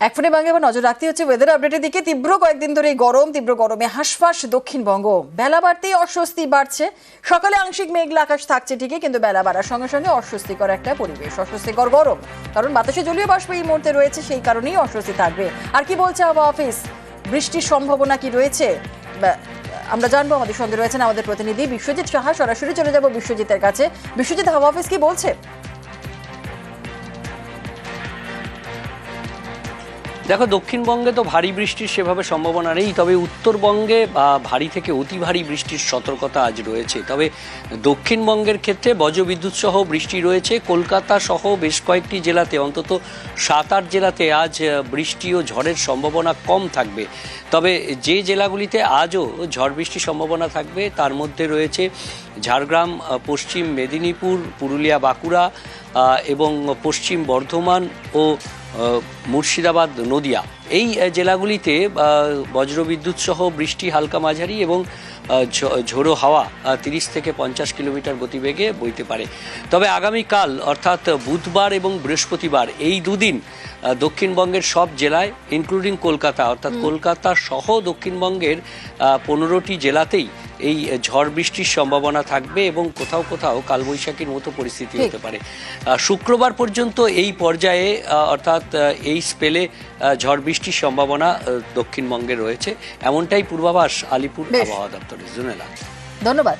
ফোনে বাংলা নজর রাখতে হচ্ছে ওয়েদার আপডেটের দিকে। তীব্র কয়েকদিন ধরে গরম, তীব্র গরমে হাঁসফাঁস দক্ষিণবঙ্গ। বেলা বাড়তেই অস্বস্তি বাড়ছে। সকালে আংশিক মেঘলা আকাশ থাকছে ঠিকই, কিন্তু বেলা বাড়ার সঙ্গে সঙ্গে অস্বস্তিকর একটা পরিবেশ, অস্বস্তিকর গরম। কারণ বাতাসে জলীয় বাষ্প এই মুহূর্তে রয়েছে, সেই কারণেই অস্বস্তি থাকবে। আর কি বলছে আবহাওয়া অফিস? বৃষ্টির সম্ভাবনা কি রয়েছে? আমরা জানব, আমাদের সঙ্গে রয়েছেন আমাদের প্রতিনিধি বিশ্বজিৎ সাহা। সরাসরি চলে যাব বিশ্বজিতের কাছে। বিশ্বজিৎ হাওয়া অফিস কি বলছে? দেখো, দক্ষিণবঙ্গে তো ভারী বৃষ্টির সেভাবে সম্ভাবনা নেই, তবে উত্তরবঙ্গে বা ভারী থেকে অতি ভারী বৃষ্টির সতর্কতা আজ রয়েছে। তবে দক্ষিণবঙ্গের ক্ষেত্রে বজ্রবিদ্যুৎ সহ বৃষ্টি রয়েছে। কলকাতা সহ বেশ কয়েকটি জেলাতে, অন্তত সাত আট জেলাতে আজ বৃষ্টি ও ঝড়ের সম্ভাবনা কম থাকবে। তবে যে জেলাগুলিতে আজও ঝড় বৃষ্টির সম্ভাবনা থাকবে, তার মধ্যে রয়েছে ঝাড়গ্রাম পশ্চিম মেদিনীপুর, পুরুলিয়া, বাঁকুড়া এবং পশ্চিম বর্ধমান ও মুর্শিদাবাদ নদিয়া। এই জেলাগুলিতে বজ্রবিদ্যুৎ সহ বৃষ্টি হালকা মাঝারি এবং ঝোড়ো হাওয়া তিরিশ থেকে পঞ্চাশ কিলোমিটার গতিবেগে বইতে পারে। তবে আগামীকাল অর্থাৎ বুধবার এবং বৃহস্পতিবার এই দুদিন দক্ষিণবঙ্গের সব জেলায় ইনক্লুডিং কলকাতা অর্থাৎ কলকাতা সহ দক্ষিণবঙ্গের পনেরোটি জেলাতেই এই ঝড় বৃষ্টির সম্ভাবনা থাকবে এবং কোথাও কোথাও কালবৈশাখীর মতো পরিস্থিতি হতে পারে। শুক্রবার পর্যন্ত এই পর্যায়ে অর্থাৎ এই স্পেলে ঝড় বৃষ্টির সম্ভাবনা দক্ষিণবঙ্গে রয়েছে। এমনটাই পূর্বাভাস আলিপুর আবহাওয়া দপ্তরের জুনেলা ধন্যবাদ।